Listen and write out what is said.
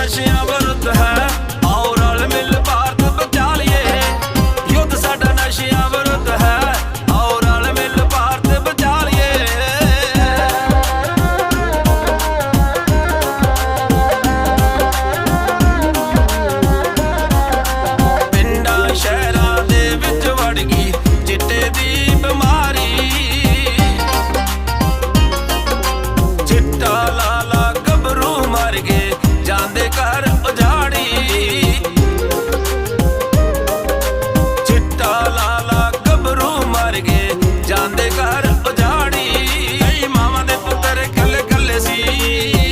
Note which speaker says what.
Speaker 1: ماشية بردها ਉਜਾੜੀ ਚਿੱਟਾ ਲਾਲਾ ਕਬਰੂ ਮਰ ਗਏ, ਜਾਂਦੇ ਘਰ ਉਜਾੜੀ ਨਹੀਂ ਮਾਵਾਂ ਦੇ ਪੁੱਤਰ ਕੱਲੇ ਕੱਲੇ ਸੀ।